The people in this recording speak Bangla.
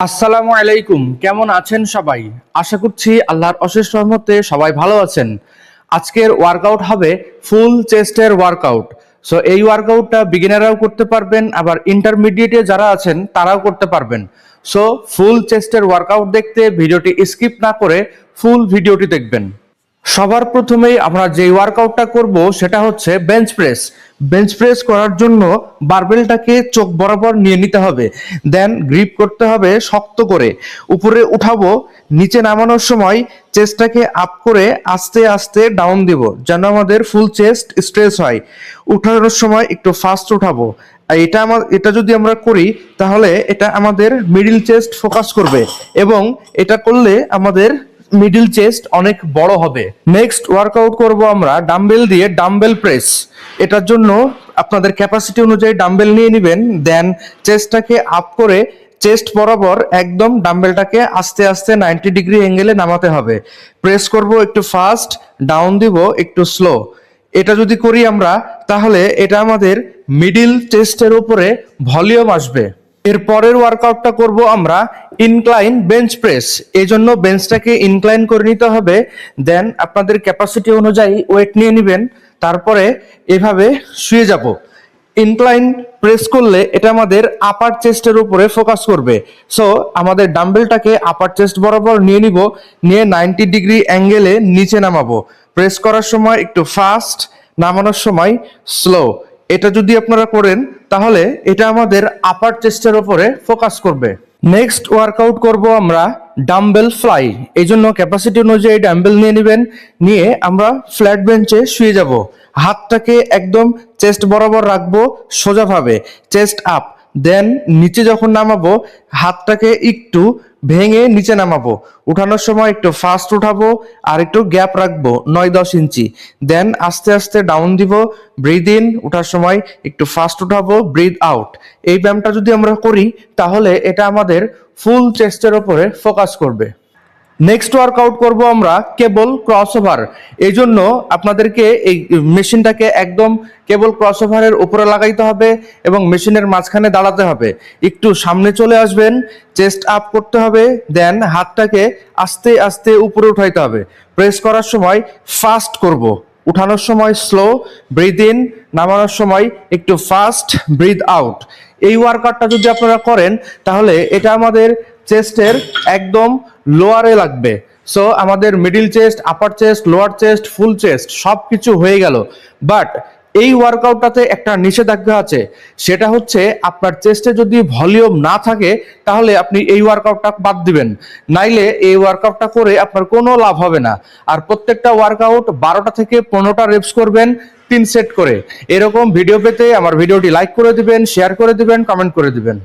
আসসালামু আলাইকুম। কেমন আছেন সবাই? আশা করছি আল্লাহর অশেষ রহমতে সবাই ভালো আছেন। আজকের ওয়ার্কআউট হবে ফুল চেস্টের ওয়ার্কআউট সো এই ওয়ার্কআউটটা বিগিনাররাও করতে পারবেন, আবার ইন্টারমিডিয়েটে যারা আছেন, তারাও করতে পারবেন। সো ফুল চেস্টের ওয়ার্কআউট দেখতে ভিডিওটি স্কিপ না করে ফুল ভিডিওটি দেখবেন। সবার প্রথমেই আমরা যে ওয়ার্কআউটটা করব সেটা হচ্ছে বেঞ্চ প্রেস বেঞ্চ প্রেস করার জন্য বারবেলটাকে চোখ বরাবর নিয়ে নিতে হবে। দেন গ্রিপ করতে হবে শক্ত করে। উপরে উঠাবো, নিচে নামানোর সময় চেস্টটাকে আপ করে আস্তে আস্তে ডাউন দিব, যেন আমাদের ফুল চেস্ট স্ট্রেস হয়। উঠানোর সময় একটু ফাস্ট উঠাবো। আর এটা আমার এটা যদি আমরা করি, তাহলে এটা আমাদের মিডিল চেস্ট ফোকাস করবে। এবং এটা করলে আমাদের মিডল চেস্ট অনেক বড় হবে। নেক্সট ওয়ার্কআউট করব আমরা ডাম্বেল দিয়ে ডাম্বেল প্রেস এটার জন্য আপনাদের ক্যাপাসিটি অনুযায়ী ডাম্বেল নিয়ে নেবেন দেন চেস্টটাকে আপ করে চেস্ট বরাবর একদম ডাম্বেলটাকে আস্তে আস্তে নাইনটি ডিগ্রি অ্যাঙ্গেলে নামাতে হবে। প্রেস করব একটু ফাস্ট ডাউন দিব একটু স্লো এটা যদি করি আমরা, তাহলে এটা আমাদের মিডিল চেস্টের উপরে ভলিউম আসবে। এর পরের ওয়ার্কআউটটা করব আমরা ইনক্লাইন বেঞ্চ প্রেস এই জন্য বেঞ্চটাকে ইনক্লাইন করে নিতে হবে। দেন আপনাদের ক্যাপাসিটি অনুযায়ী ওয়েট নিয়ে নেবেন। তারপরে এভাবে শুয়ে যাব। ইনক্লাইন প্রেস করলে এটা আমাদের আপার চেস্টের উপরে ফোকাস করবে। সো আমাদের ডাম্বেলটাকে আপার চেস্ট বরাবর নিয়ে নিব। নিয়ে নাইনটি ডিগ্রি অ্যাঙ্গেলে নিচে নামাবো। প্রেস করার সময় একটু ফাস্ট নামানোর সময় স্লো এটা যদি আপনারা করেন তাহলে এটা আমাদের আপার চেস্টের ওপরে ফোকাস করবে। নেক্সট ওয়ার্কআউট করব আমরা ডাম্বেল ফ্লাই এই জন্য ক্যাপাসিটি অনুযায়ী ডাম্বেল নিয়ে নেবেন, নিয়ে আমরা ফ্ল্যাট বেঞ্চে শুয়ে যাব। হাতটাকে একদম চেস্ট বরাবর রাখব সোজাভাবে। চেস্ট আপ দেন নিচে যখন নামাবো, হাতটাকে একটু ভেঙে নিচে নামাবো। উঠানোর সময় একটু ফাস্ট উঠাবো আর একটু গ্যাপ রাখব নয় দশ ইঞ্চি। দেন আস্তে আস্তে ডাউন দিব ব্রিদ ইন উঠার সময় একটু ফাস্ট উঠাবো ব্রিদ আউট এই ব্যায়ামটা যদি আমরা করি, তাহলে এটা আমাদের ফুল চেস্টের ওপরে ফোকাস করবে। নেক্সট ওয়ার্কআউট করব আমরা কেবল ক্রস ওভার এই জন্য আপনাদেরকে এই মেশিনটাকে একদম কেবল ক্রস ওভারের উপরে লাগাইতে হবে এবং মেশিনের মাঝখানে দাঁড়াতে হবে। একটু সামনে চলে আসবেন চেস্ট আপ করতে হবে দেন হাতটাকে আস্তে আস্তে উপরে উঠাইতে হবে। প্রেস করার সময় ফাস্ট করব। উঠানোর সময় স্লো ব্রিদ ইন নামানোর সময় একটু ফাস্ট ব্রিদ আউট এই ওয়ার্কআউটটা যদি আপনারা করেন, তাহলে এটা আমাদের চেস্টের একদম লোয়ারে লাগবে। সো আমাদের middle chest upper chest lower chest full chest সব কিছু হয়ে গেল। বাট এই ওয়ার্কআউটটাতে একটা নিষেধাজ্ঞা আছে। সেটা হচ্ছে, আপনার চেস্টে যদি ভলিউম না থাকে, তাহলে আপনি এই ওয়ার্কআউটটা বাদ দিবেন। নাইলে এই ওয়ার্কআউটটা করে আপনার কোনো লাভ হবে না। আর প্রত্যেকটা ওয়ার্কআউট বারোটা থেকে পনেরোটা রেপস করবেন, তিন সেট করে। এরকম ভিডিও পেতে আমার ভিডিওটি লাইক করে দিবেন শেয়ার করে দিবেন কমেন্ট করে দিবেন।